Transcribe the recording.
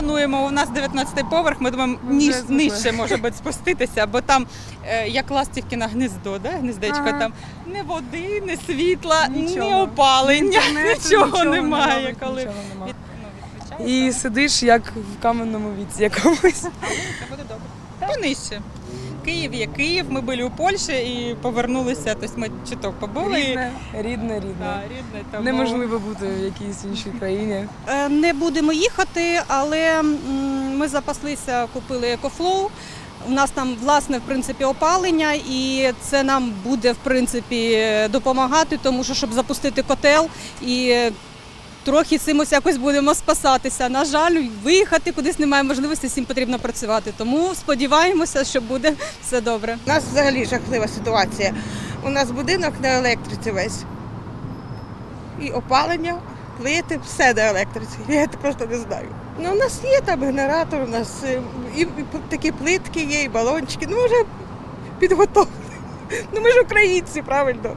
плануємо. У нас 19-й поверх. Ми думаємо, ніж, нижче може бути спуститися, бо там е, як ластівки на гніздо, да? гніздечко Ага. там ні води, ні світла, ні опалення, нічого, нічого немає. навіть коли нічого немає. від, ну. І сидиш як в каменному віці якомусь. Це буде добре. Понижче. Київ є Київ. Ми були у Польщі і повернулися. Тобто ми чуток побули. Рідне, рідне, рідне. рідне, тому... Неможливо бути в якійсь іншій країні. Е, Не будемо їхати, але ми запаслися, купили екофлоу. У нас там власне в принципі опалення, і це нам буде в принципі допомагати, тому що щоб запустити котел і трохи цим ось якось будемо спасатися. На жаль, виїхати кудись немає можливості, всім потрібно працювати. Тому сподіваємося, що буде все добре. У нас взагалі жахлива ситуація. У нас будинок на електриці весь. І опалення, плити, все на електриці. Я це просто не знаю. Ну, у нас є там генератор, у нас е, і, і такі плитки є, і балончики. Ну, вже підготовлені. Ну, ми ж українці, правильно.